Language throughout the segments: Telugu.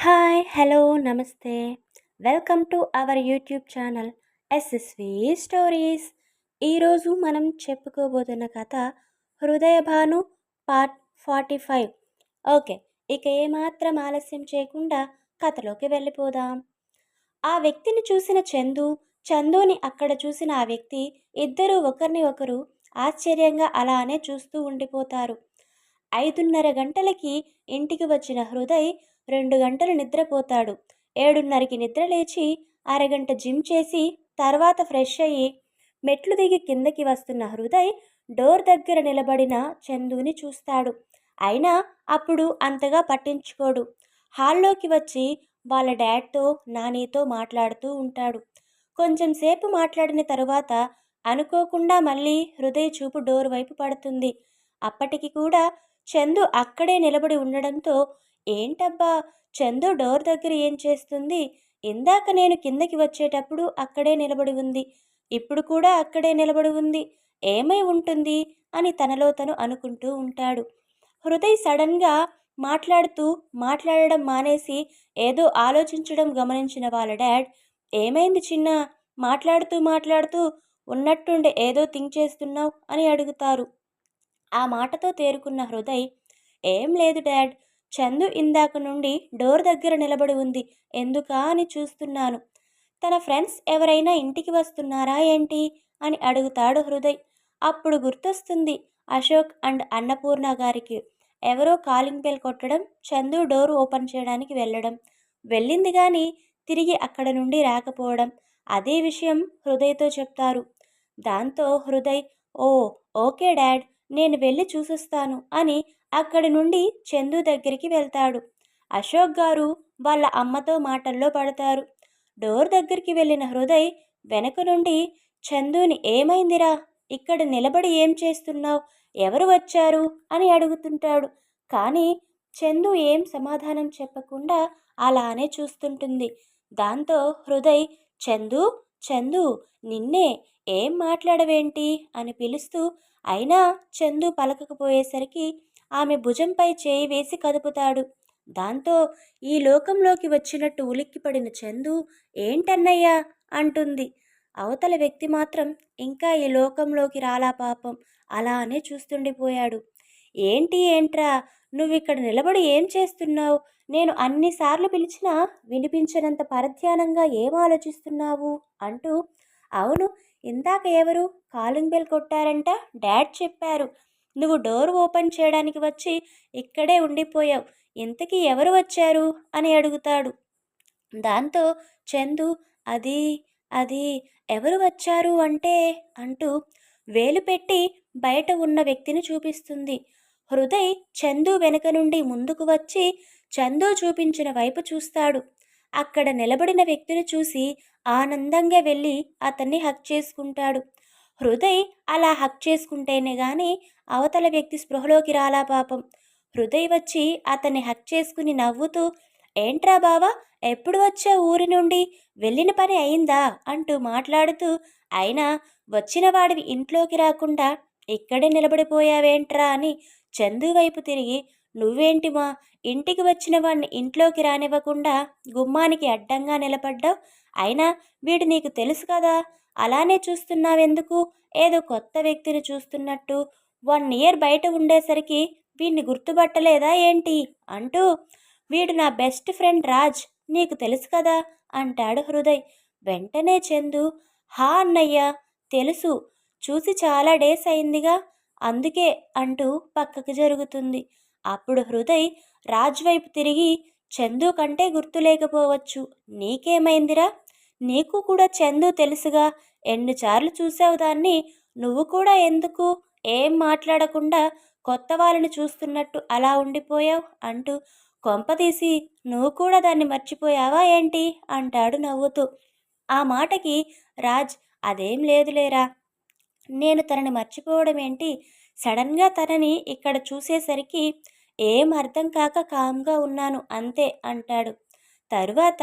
హాయ్ హలో నమస్తే. Welcome to our YouTube channel SSV stories ఈరోజు మనం చెప్పుకోబోతున్న కథ Hrudaya Bhanu part forty five okay ఇక ఏమాత్రం ఆలస్యం చేయకుండా కథలోకి వెళ్ళిపోదాం. ఆ వ్యక్తిని చూసిన చందు చందుని అక్కడ చూసిన ఆ వ్యక్తి ఇద్దరూ ఒకరిని ఒకరు ఆశ్చర్యంగా అలానే చూస్తూ ఉండిపోతారు. ఐదున్నర గంటలకి ఇంటికి వచ్చిన హృదయ్ రెండు గంటలు నిద్రపోతాడు. ఏడున్నరకి నిద్ర లేచి అరగంట జిమ్ చేసి తర్వాత ఫ్రెష్ అయ్యి మెట్లు దిగి కిందకి వస్తున్న హృదయ్ డోర్ దగ్గర నిలబడిన చందుని చూస్తాడు. అయినా అప్పుడు అంతగా పట్టించుకోడు. హాల్లోకి వచ్చి వాళ్ళ డాడ్తో నానీతో మాట్లాడుతూ ఉంటాడు. కొంచెం సేపు మాట్లాడిన తరువాత అనుకోకుండా మళ్ళీ హృదయ చూపు డోర్ వైపు పడుతుంది. అప్పటికి కూడా చందు అక్కడే నిలబడి ఉండడంతో ఏంటబ్బా చందు డోర్ దగ్గర ఏం చేస్తుంది? ఇందాక నేను కిందకి వచ్చేటప్పుడు అక్కడే నిలబడి ఉంది. ఇప్పుడు కూడా అక్కడే నిలబడి ఉంది. ఏమై ఉంటుంది? అని తనలో తను అనుకుంటూ ఉంటాడు. హృదయ్ సడన్గా మాట్లాడుతూ మాట్లాడడం మానేసి ఏదో ఆలోచించడం గమనించిన వాళ్ళ డాడ్ ఏమైంది చిన్న? మాట్లాడుతూ మాట్లాడుతూ ఉన్నట్టుండి ఏదో థింక్ చేస్తున్నావు? అని అడుగుతారు. ఆ మాటతో తేరుకున్న హృదయ్ ఏం లేదు డాడ్ చందు ఇందాక నుండి డోర్ దగ్గర నిలబడి ఉంది. ఎందుకా అని చూస్తున్నాను. తన ఫ్రెండ్స్ ఎవరైనా ఇంటికి వస్తున్నారా ఏంటి? అని అడుగుతాడు హృదయ్. అప్పుడు గుర్తొస్తుంది అశోక్ అండ్ అన్నపూర్ణ గారికి. ఎవరో కాలింగ్ బెల్ కొట్టడం చందు డోర్ ఓపెన్ చేయడానికి వెళ్ళడం. వెళ్ళింది కానీ తిరిగి అక్కడ నుండి రాకపోవడం. అదే విషయం హృదయ్తో చెప్తారు. దాంతో హృదయ్ ఓ ఓకే డాడ్ నేను వెళ్ళి చూసొస్తాను అని అక్కడి నుండి చందు దగ్గరికి వెళ్తాడు. అశోక్ గారు వాళ్ళ అమ్మతో మాటల్లో పడతారు. డోర్ దగ్గరికి వెళ్ళిన హృదయ్ వెనక నుండి చందుని ఏమైందిరా? ఇక్కడ నిలబడి ఏం చేస్తున్నావు? ఎవరు వచ్చారు? అని అడుగుతుంటాడు. కానీ చందు ఏం సమాధానం చెప్పకుండా అలానే చూస్తుంటుంది. దాంతో హృదయ్ చందు చందు నిన్నే ఏం మాట్లాడవేంటి? అని పిలుస్తూ అయినా చందు పలకకపోయేసరికి ఆమె భుజంపై చేయి వేసి కదుపుతాడు. దాంతో ఈ లోకంలోకి వచ్చినట్టు ఉలిక్కిపడిన చందు ఏంటన్నయ్యా? అంటుంది. అవతల వ్యక్తి మాత్రం ఇంకా ఈ లోకంలోకి రాలా పాపం అలానే చూస్తుండిపోయాడు. ఏంటి ఏంట్రా? నువ్వు ఇక్కడ నిలబడి ఏం చేస్తున్నావు? నేను అన్నిసార్లు పిలిచినా వినిపించినంత పరధ్యానంగా ఏం ఆలోచిస్తున్నావు? అంటూ అవును ఇందాక ఎవరు? కాలింగ్ బెల్ కొట్టారంట డాడ్ చెప్పారు. నువ్వు డోర్ ఓపెన్ చేయడానికి వచ్చి ఇక్కడే ఉండిపోయావు. ఇంతకీ ఎవరు వచ్చారు? అని అడుగుతాడు. దాంతో చందు అది అది ఎవరు వచ్చారు అంటే అంటూ వేలు పెట్టి బయట ఉన్న వ్యక్తిని చూపిస్తుంది. హృదయ్ చందు వెనుక నుండి ముందుకు వచ్చి చందు చూపించిన వైపు చూస్తాడు. అక్కడ నిలబడిన వ్యక్తిని చూసి ఆనందంగా వెళ్ళి అతన్ని హక్ చేసుకుంటాడు. హృదయ్ అలా హక్ చేసుకుంటేనే కానీ అవతల వ్యక్తి స్పృహలోకి రాలా పాపం. హృదయ్ వచ్చి అతన్ని హక్ చేసుకుని నవ్వుతూ ఏంట్రా బావా ఎప్పుడు వచ్చా ఊరి నుండి? వెళ్ళిన పని అయిందా? అంటూ మాట్లాడుతూ అయినా వచ్చిన వాడివి ఇంట్లోకి రాకుండా ఇక్కడే నిలబడిపోయావేంట్రా? అని చందు వైపు తిరిగి నువ్వేంటి మా ఇంటికి వచ్చిన వాడిని ఇంట్లోకి రానివ్వకుండా గుమ్మానికి అడ్డంగా నిలబడ్డావు? అయినా వీడు నీకు తెలుసు కదా అలానే చూస్తున్నావెందుకు? ఏదో కొత్త వ్యక్తిని చూస్తున్నట్టు వన్ ఇయర్ బయట ఉండేసరికి వీడిని గుర్తుపట్టలేదా ఏంటి? అంటూ వీడు నా బెస్ట్ ఫ్రెండ్ రాజ్ నీకు తెలుసు కదా? అంటాడు హృదయ్. వెంటనే చందు హా అన్నయ్య తెలుసు చూసి చాలా డేస్ అయిందిగా అందుకే అంటూ పక్కకు జరుగుతుంది. అప్పుడు హృదయ్ రాజ్ వైపు తిరిగి చందు కంటే గుర్తులేకపోవచ్చు. నీకేమైందిరా? నీకు కూడా చందు తెలుసుగా? ఎన్నిసార్లు చూసావు దాన్ని? నువ్వు కూడా ఎందుకు? ఏం మాట్లాడకుండా కొత్త వాళ్ళని చూస్తున్నట్టు అలా ఉండిపోయావు అంటూ కొంపతీసి నువ్వు కూడా దాన్ని మర్చిపోయావా ఏంటి? అంటాడు నవ్వుతూ. ఆ మాటకి రాజ్ అదేం లేదులేరా. నేను తనని మర్చిపోవడం ఏంటి? సడన్గా తనని ఇక్కడ చూసేసరికి ఏం అర్థం కాక కామ్గా ఉన్నాను అంతే అంటాడు. తరువాత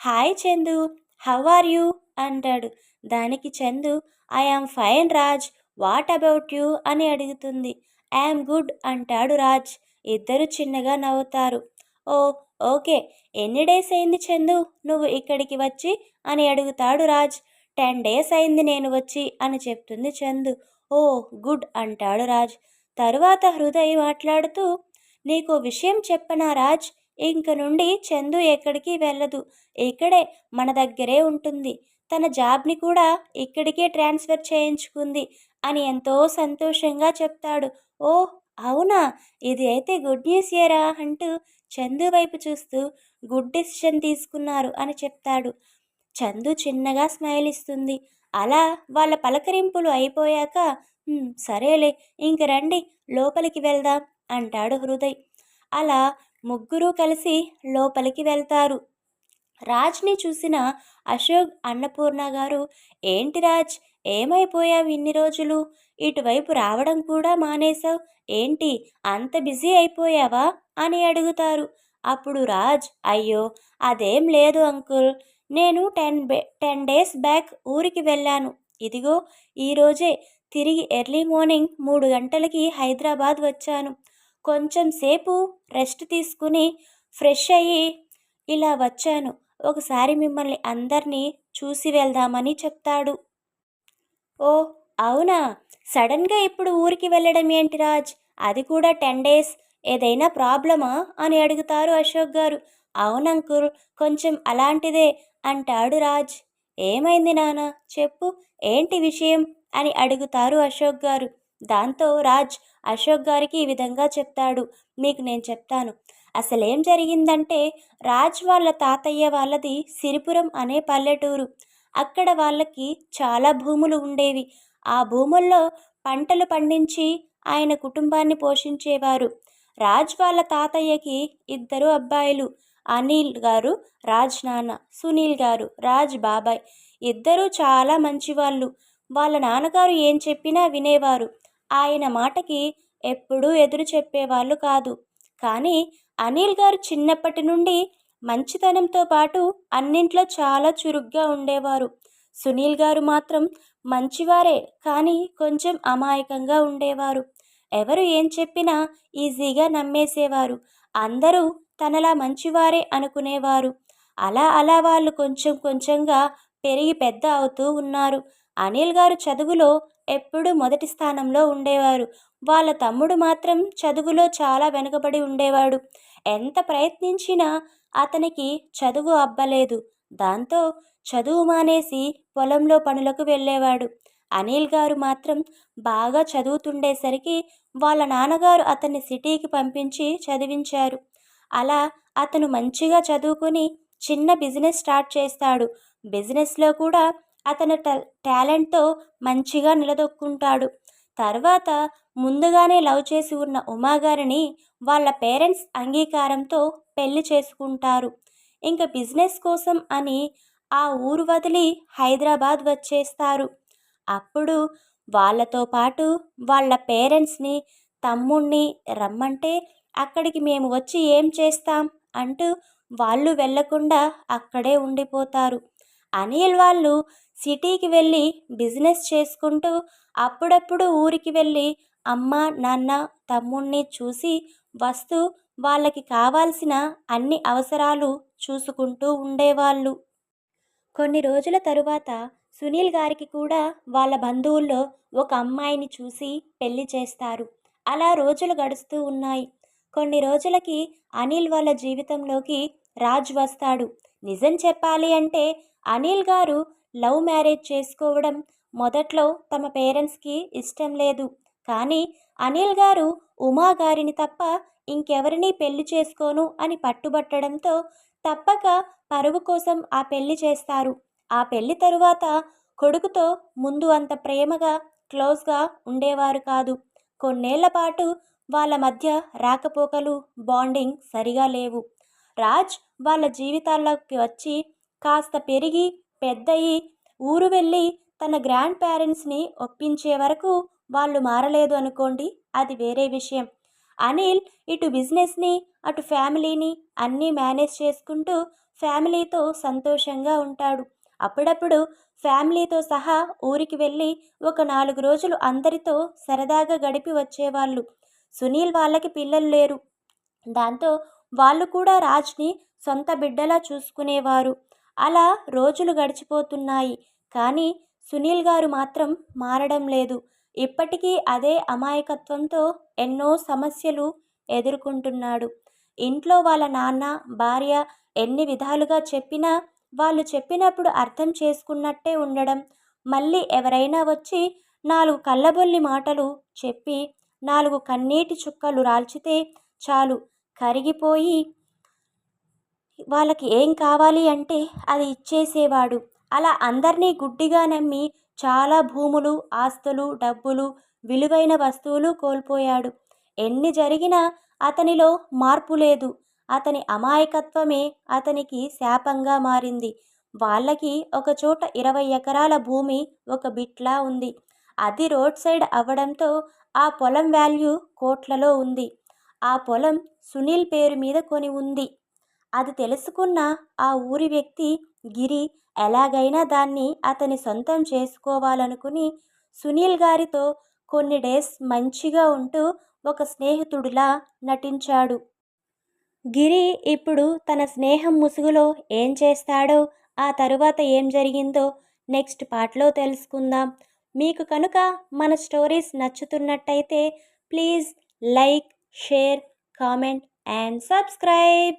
hi Chandu how are you? అంటాడు. దానికి Chandu I am fine Raj. What about you అని అడుగుతుంది. ఐఎమ్ గుడ్ అంటాడు రాజ్. ఇద్దరు చిన్నగా నవ్వుతారు. ఓ ఓకే. ఎన్ని డేస్ అయింది చందు? నువ్వు ఇక్కడికి వచ్చి? అని అడుగుతాడు రాజ్. టెన్ డేస్ అయింది నేను వచ్చి అని చెప్తుంది చందు. ఓ గుడ్ అంటాడు రాజ్. తరువాత హృదయ్ మాట్లాడుతూ నీకు విషయం చెప్పనా రాజ్? ఇంక నుండి చందు ఎక్కడికి వెళ్ళదు. ఇక్కడే మన దగ్గరే ఉంటుంది. తన జాబ్ని కూడా ఇక్కడికే ట్రాన్స్ఫర్ చేయించుకుంది. అని ఎంతో సంతోషంగా చెప్తాడు. ఓ అవునా? ఇది అయితే గుడ్ న్యూస్ ఏరా అంటూ చందు వైపు చూస్తూ గుడ్ డెసిషన్ తీసుకున్నారు అని చెప్తాడు. చందు చిన్నగా స్మైల్ ఇస్తుంది. అలా వాళ్ళ పలకరింపులు అయిపోయాక సరేలే ఇంక రండి లోపలికి వెళ్దాం అంటాడు హృదయ్. అలా ముగ్గురు కలిసి లోపలికి వెళ్తారు. రాజ్ని చూసిన అశోక్ అన్నపూర్ణ గారు ఏంటి రాజ్ ఏమైపోయావు ఇన్ని రోజులు? ఇటువైపు రావడం కూడా మానేశావు. ఏంటి? అంత బిజీ అయిపోయావా? అని అడుగుతారు. అప్పుడు రాజ్ అయ్యో అదేం లేదు అంకుల్. నేను టెన్ టెన్ డేస్ బ్యాక్ ఊరికి వెళ్ళాను. ఇదిగో ఈరోజే తిరిగి ఎర్లీ మార్నింగ్ మూడు గంటలకి హైదరాబాద్ వచ్చాను. కొంచెం సేపు రెస్ట్ తీసుకుని ఫ్రెష్ అయ్యి ఇలా వచ్చాను. ఒకసారి మిమ్మల్ని అందరినీ చూసి వెళ్దామని చెప్తాడు. ఓ అవునా? సడన్గా ఇప్పుడు ఊరికి వెళ్ళడం ఏంటి రాజ్? అది కూడా టెన్ డేస్. ఏదైనా ప్రాబ్లమా? అని అడుగుతారు అశోక్ గారు. అవునంకుల్ కొంచెం అలాంటిదే అంటాడు రాజ్. ఏమైంది నాన్న చెప్పు. ఏంటి విషయం? అని అడుగుతారు అశోక్ గారు. దాంతో రాజ్ అశోక్ గారికి ఈ విధంగా చెప్తాడు. మీకు నేను చెప్తాను. అసలేం జరిగిందంటే రాజ్ వాళ్ళ తాతయ్య వాళ్ళది సిరిపురం అనే పల్లెటూరు. అక్కడ వాళ్ళకి చాలా భూములు ఉండేవి. ఆ భూముల్లో పంటలు పండించి ఆయన కుటుంబాన్ని పోషించేవారు. రాజ్ వాళ్ళ తాతయ్యకి ఇద్దరు అబ్బాయిలు. అనిల్ గారు రాజ్ నాన్న సునీల్ గారు రాజ్ బాబాయ్. ఇద్దరూ చాలా మంచివాళ్ళు. వాళ్ళ నాన్నగారు ఏం చెప్పినా వినేవారు. ఆయన మాటకి ఎప్పుడూ ఎదురు చెప్పేవాళ్ళు కాదు. కానీ అనిల్ గారు చిన్నప్పటి నుండి మంచితనంతో పాటు అన్నింట్లో చాలా చురుగ్గా ఉండేవారు. సునీల్ గారు మాత్రం మంచివారే కానీ కొంచెం అమాయకంగా ఉండేవారు. ఎవరు ఏం చెప్పినా ఈజీగా నమ్మేసేవారు. అందరూ తనలా మంచివారే అనుకునేవారు. అలా అలా వాళ్ళు కొంచెం కొంచెంగా పెరిగి పెద్ద అవుతూ ఉన్నారు. అనిల్ గారు చదువులో ఎప్పుడూ మొదటి స్థానంలో ఉండేవారు. వాళ్ళ తమ్ముడు మాత్రం చదువులో చాలా వెనుకబడి ఉండేవాడు. ఎంత ప్రయత్నించినా అతనికి చదువు అబ్బలేదు. దాంతో చదువు మానేసి పొలంలో పనులకు వెళ్ళేవాడు. అనిల్ గారు మాత్రం బాగా చదువుతుండేసరికి వాళ్ళ నాన్నగారు అతన్ని సిటీకి పంపించి చదివించారు. అలా అతను మంచిగా చదువుకుని చిన్న బిజినెస్ స్టార్ట్ చేస్తాడు. బిజినెస్లో కూడా అతను టాలెంట్తో మంచిగా నిలదొక్కుంటాడు. తర్వాత ముందుగానే లవ్ చేసి ఉన్న ఉమాగారిని వాళ్ళ పేరెంట్స్ అంగీకారంతో పెళ్ళి చేసుకుంటారు. ఇంకా బిజినెస్ కోసం అని ఆ ఊరు వదిలి హైదరాబాద్ వచ్చేస్తారు. అప్పుడు వాళ్ళతో పాటు వాళ్ళ పేరెంట్స్ని తమ్ముణ్ణి రమ్మంటే అక్కడికి మేము వచ్చి ఏం చేస్తాం? అంటూ వాళ్ళు వెళ్ళకుండా అక్కడే ఉండిపోతారు. అనిల్ వాళ్ళు సిటీకి వెళ్ళి బిజినెస్ చేసుకుంటూ అప్పుడప్పుడు ఊరికి వెళ్ళి అమ్మ నాన్న తమ్ముణ్ణి చూసి వస్తూ వాళ్ళకి కావాల్సిన అన్ని అవసరాలు చూసుకుంటూ ఉండేవాళ్ళు. కొన్ని రోజుల తరువాత సునీల్ గారికి కూడా వాళ్ళ బంధువుల్లో ఒక అమ్మాయిని చూసి పెళ్ళి చేస్తారు. అలా రోజులు గడుస్తూ ఉన్నాయి. కొన్ని రోజులకి అనిల్ వాళ్ళ జీవితంలోకి రాజ్ వస్తాడు. నిజం చెప్పాలి అంటే అనిల్ గారు లవ్ మ్యారేజ్ చేసుకోవడం మొదట్లో తమ పేరెంట్స్కి ఇష్టం లేదు. కానీ అనిల్ గారు ఉమా గారిని తప్ప ఇంకెవరినీ పెళ్ళి చేసుకోను అని పట్టుబట్టడంతో తప్పక పరువు కోసం ఆ పెళ్ళి చేస్తారు. ఆ పెళ్ళి తరువాత కొడుకుతో ముందు అంత ప్రేమగా క్లోజ్గా ఉండేవారు కాదు. కొన్నేళ్ళ పాటు వాళ్ళ మధ్య రాకపోకలు బాండింగ్ సరిగా లేవు. రాజ్ వాళ్ళ జీవితాల్లోకి వచ్చి కాస్త పెరిగి పెద్దయి ఊరు వెళ్ళి తన గ్రాండ్ పేరెంట్స్ని ఒప్పించే వరకు వాళ్ళు మారలేదు అనుకోండి అది వేరే విషయం. అనిల్ ఇటు బిజినెస్ని అటు ఫ్యామిలీని అన్నీ మేనేజ్ చేసుకుంటూ ఫ్యామిలీతో సంతోషంగా ఉంటాడు. అప్పుడప్పుడు ఫ్యామిలీతో సహా ఊరికి వెళ్ళి ఒక నాలుగు రోజులు అందరితో సరదాగా గడిపి వచ్చేవాళ్ళు. సునీల్ వాళ్ళకి పిల్లలు లేరు. దాంతో వాళ్ళు కూడా రాజ్ని సొంత బిడ్డలా చూసుకునేవారు. అలా రోజులు గడిచిపోతున్నాయి. కానీ సునీల్ గారు మాత్రం మారడం లేదు. ఇప్పటికీ అదే అమాయకత్వంతో ఎన్నో సమస్యలు ఎదుర్కొంటున్నాడు. ఇంట్లో వాళ్ళ నాన్న భార్య ఎన్ని విధాలుగా చెప్పినా వాళ్ళు చెప్పినప్పుడు అర్థం చేసుకున్నట్టే ఉండడం. మళ్ళీ ఎవరైనా వచ్చి నాలుగు కళ్ళబొల్లి మాటలు చెప్పి నాలుగు కన్నీటి చుక్కలు రాల్చితే చాలు. కరిగిపోయి వాళ్ళకి ఏం కావాలి అంటే అది ఇచ్చేసేవాడు. అలా అందరినీ గుడ్డిగా నమ్మి చాలా భూములు ఆస్తులు డబ్బులు విలువైన వస్తువులు కోల్పోయాడు. ఎన్ని జరిగినా అతనిలో మార్పు లేదు. అతని అమాయకత్వమే అతనికి శాపంగా మారింది. వాళ్ళకి ఒకచోట ఇరవై ఎకరాల భూమి ఒక బిట్లా ఉంది. అది రోడ్ సైడ్ అవ్వడంతో ఆ పొలం వాల్యూ కోట్లలో ఉంది. ఆ పొలం సునీల్ పేరు మీద కొని ఉంది. అది తెలుసుకున్న ఆ ఊరి వ్యక్తి గిరి ఎలాగైనా దాన్ని అతని సొంతం చేసుకోవాలనుకుని సునీల్ గారితో కొన్ని డేస్ మంచిగా ఉంటూ ఒక స్నేహితుడిలా నటించాడు. గిరి ఇప్పుడు తన స్నేహం ముసుగులో ఏం చేస్తాడో ఆ తరువాత ఏం జరిగిందో నెక్స్ట్ పార్ట్లో తెలుసుకుందాం. మీకు కనుక మన stories నచ్చుతున్నట్టయితే please like share comment and subscribe.